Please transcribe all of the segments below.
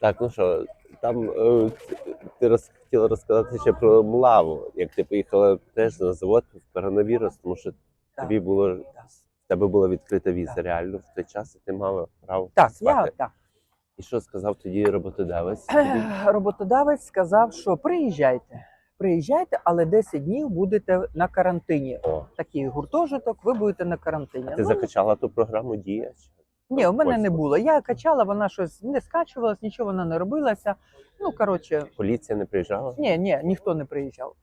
Так, ну що, там е, ти роз, хотіла розказати ще про млаву, як ти поїхала теж на завод в коронавірус, тому що Так. тобі було в тебе була відкрита віза Так. реально в той час, і ти мала право Так, я працювати. так. І що сказав тоді роботодавець? тобі? Ех, Роботодавець сказав, що приїжджайте. Приїжджайте, але 10 днів будете на карантині. О, Такий гуртожиток, ви будете на карантині. а ти Ну, закачала ту програму Дія? чи? Ні, у мене не було. Я качала, вона щось не скачувалась, нічого вона не робилася. Ну, коротше, Поліція не приїжджала? ні, ні, ніхто не приїжджав.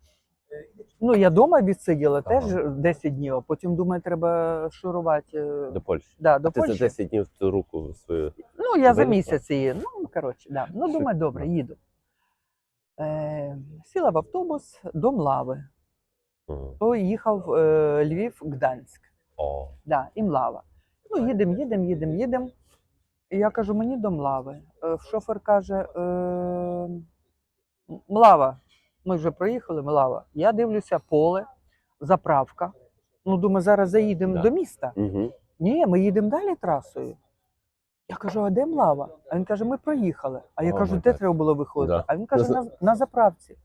Ну, я вдома відсиділа Ага. теж 10 днів, а потім думаю, треба шурувати е, До Польщі. да, до а ти за 10 днів ту руку свою. Ну, я за місяць її. Ну, коротше, да. Ну, думаю, добре, їду. Е, сіла в автобус до Млави. М. То їхав е, Львів, Гданськ. О, Да, і Млава. Ну, їдемо, їдемо, їдемо, їдемо. І я кажу, мені до Млави. Е, Шофер каже: е, Млава, ми вже проїхали, Млава. Я дивлюся, поле, заправка. Ну, думаю, зараз заїдемо Да. до міста. угу. Ні, ми їдемо далі трасою. Я кажу, а де Млава? А він каже, ми проїхали. А я О, кажу, де треба було виходити? Да. А він каже, На на, на заправці.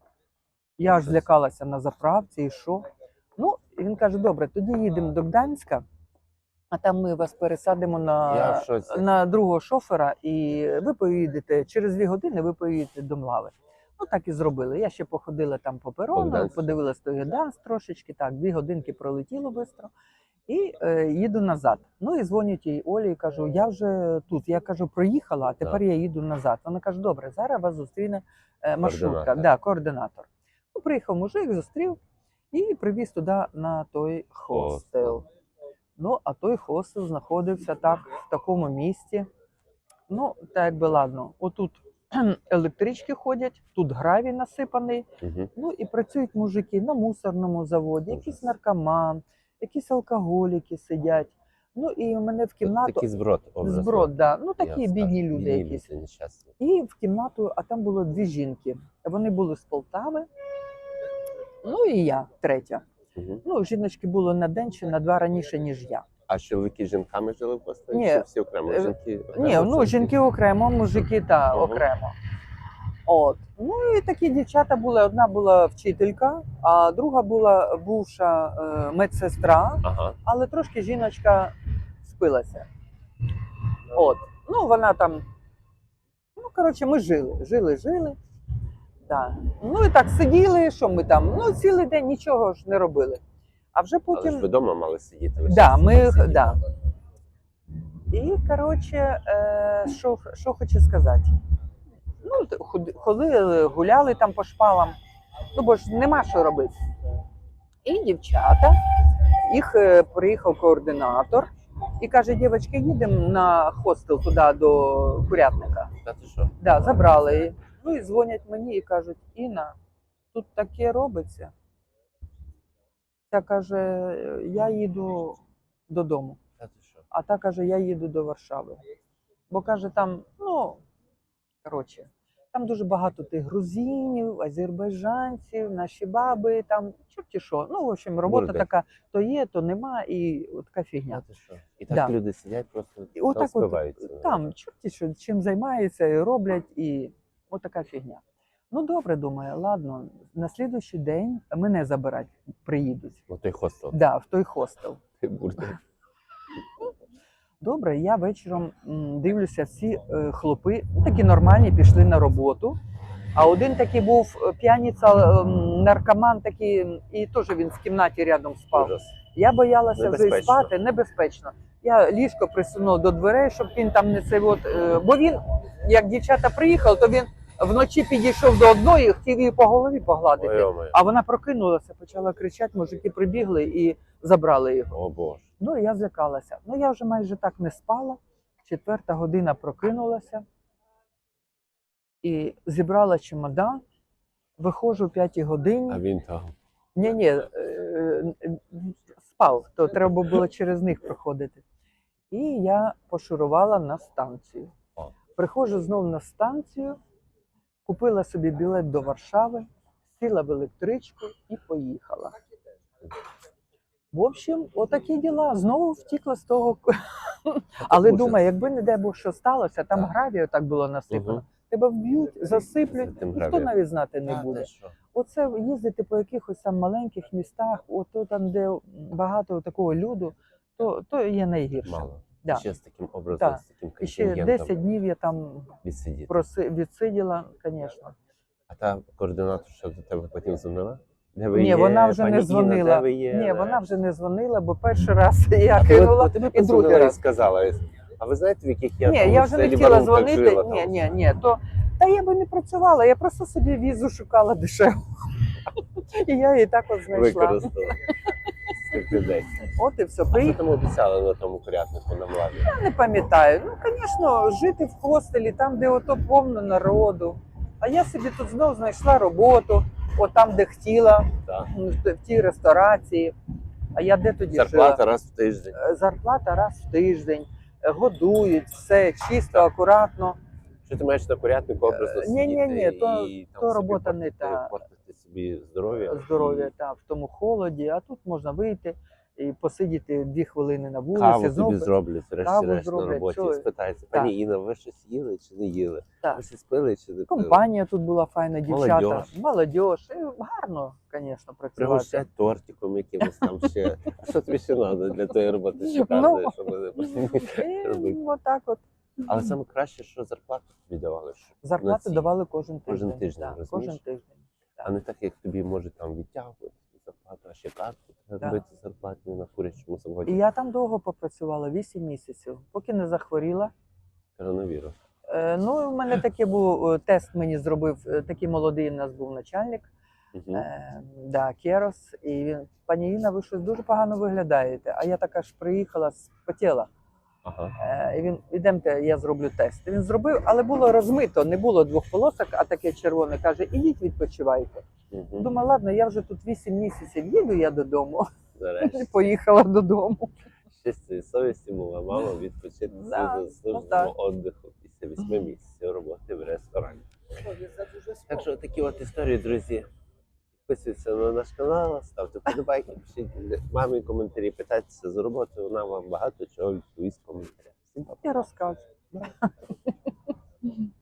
Я аж злякалася на заправці і що? Ну, він каже, добре, тоді їдемо до Гданська, а там ми вас пересадимо на, на другого шофера, і ви поїдете через дві години, ви поїдете до Млави. Ну так і зробили. Я ще походила там по перону, подивилась той Гданськ трошечки, так, дві годинки пролетіло швидко. І е, їду назад. Ну і дзвонять їй Олі і кажу, я вже тут. Я кажу, проїхала, а тепер Так. я їду назад. Вона каже, добре, зараз вас зустріне е, маршрутка, Координатор. да, координатор. Ну, приїхав мужик, зустрів і привіз туди на той хостел. Ну, а той хостел знаходився так в такому місці. Ну, так якби ладно, отут електрички ходять, тут гравій насипаний. Угу. Ну і працюють мужики на мусорному заводі, якийсь наркоман, якісь алкоголіки сидять. Ну і мене в кімнату Такий зброд. образно. зброд, да. ну такі Я бідні скажу, люди бідні якісь. люди нещасні. І в кімнату, а там було дві жінки. Вони були з Полтави. Ну і я третя. Угу. Ну, жіночки було на день чи на два раніше, ніж я. А чоловіки з жінками жили в хостелі? Ні. Чи всі окремо? Е, Жінки Ні, окремо, ну жінки окремо, мужики та Ага. окремо. От. Ну і такі дівчата були. Одна була вчителька, а друга була бувша е, медсестра, Ага. але трошки жіночка спилася. От. Ну, вона там. Ну, коротше, ми жили, жили, жили. Да. Ну і так сиділи, що ми там? Ну, цілий день нічого ж не робили. А вже Але потім. ж ви вдома мали сидіти. лише Да, ми, сидіти. да. І, коротше, е, що, що хочу сказати. Ну, ходили, гуляли там по шпалам, ну бо ж нема що робити. І дівчата, їх е, приїхав координатор і каже: дівчатки, їдемо на хостел туди до курятника. Та ти що? Да, забрали. Ну і дзвонять мені і кажуть: Інна, тут таке робиться. Та каже, я їду додому. Та? А та каже, я їду до Варшави. Бо каже, там, ну, коротше, там дуже багато тих грузинів, азербайджанців, наші баби, там чорті що. Ну, в общем, робота Бурдик. така то є, то нема, і от така Та фігня. ти що? І так Да. люди сидять просто І отак от, розпиваються. там чорті що, чим займаються і роблять, і от така фігня. Ну, добре, думаю, ладно, на слідуючий день мене забирати приїдуть. Ну той хостел. Да, в той хостел. Добре, я вечором дивлюся, всі е, хлопи такі нормальні, пішли на роботу. А один такий був е, п'яниця, наркоман такий, і теж він в кімнаті рядом спав. Ужас. Я боялася вже й спати, небезпечно. Я ліжко присунув до дверей, щоб він там не цей от. е, Бо він, як дівчата приїхали, то він вночі підійшов до одної, хотів її по голові погладити. Ой. А вона прокинулася, почала кричати, мужики прибігли і забрали його. О боже. Ну, і я злякалася. Ну, я вже майже так не спала. Четверта година прокинулася і зібрала чемодан. Виходжу о п'ятій годині. А він там. Ні, ні, спав, то треба було через них проходити. І я пошурувала на станцію. Приходжу знов на станцію, купила собі білет до Варшави, сіла в електричку і поїхала. В общем, отакі діла. Знову втікла з того. Але думаю, якби не де Бог що сталося, там Так. гравію так було насипано. Мгм. тебе вб'ють, засиплють, ніхто навіть знати не буде. Оце їздити по якихось там маленьких містах, ото там, де багато такого люду, то, то є найгірше. Мало. Да. Ще з таким образом, Так. з таким І ще 10 днів я там відсидіти. проси, відсиділа, звісно. А та координаторша до тебе потім дзвонила? Де ви Ні, є? вона вже не дзвонила. є? Ні, вона вже не дзвонила, бо перший раз я А кинула тобі і другий раз. сказала, а ви знаєте, в яких я Ні, там я вже не хотіла дзвонити. жила, Ні, ні, ні, то та я би не працювала, я просто собі візу шукала дешево. І я її так от знайшла. Використала. Десь. От і все. А що там обіцяли на тому курятнику на младі? Я не пам'ятаю. Ну, звісно, жити в хостелі, там, де ото повно народу. А я собі тут знову знайшла роботу, от там, де хотіла, Так. ну, в тій ресторації. А я де тоді Зарплата жила? раз в тиждень. Е, Зарплата раз в тиждень, е, годують, все чисто, акуратно. Що ти маєш на курятнику образно Е, сидіти ні-ні-ні, то- і там то робота не та. Собі здоров'я? Здоров'я І та, в тому холоді, а тут можна вийти і посидіти дві хвилини на вулиці. Каву знову тобі зроблять, врешті-решт на роботі. І спитається, пані Інна, ви щось їли чи не їли? Так. Ви щось пили чи не пили? Компанія тут була файна, дівчата. І Гарно, звісно, працювати. Пригощать тортиком якимось там ще. Що тобі ще треба для тої роботи? Що Ну. щоб вони І робити? отак от. Але саме краще, що зарплату тобі давали. Зарплату давали кожен тиждень. Кожен тиждень, розумієш? кожен тиждень. А не так, як тобі може там відтягувати зарплату, а ще картку треба робити зарплатню на курячому заводі. І я там довго попрацювала, 8 місяців, поки не захворіла. Коронавірус. Е, ну, у мене таке був е, тест мені зробив е, такий молодий у нас був начальник. Мгм. Е, да, Керос. І він, пані Інна, ви щось дуже погано виглядаєте. А я така ж приїхала, спотіла. Ага. Е, і він, ідемте, я зроблю тест. Він зробив, але було розмито, не було двох полосок, а таке червоне. Каже, ідіть відпочивайте. Мгм. Думаю, ладно, я вже тут 8 місяців, їду я додому. І поїхала додому. Чисто і совісті була мама відпочити Да, з ну заслуженого після вісьми місяців роботи в ресторані. Так що такі от історії, друзі. Підписуйтесь на наш канал, ставте вподобайки, пишіть мамі коментарі, питайтеся за роботу, вона вам багато чого відповість в коментарях. Я розкажу.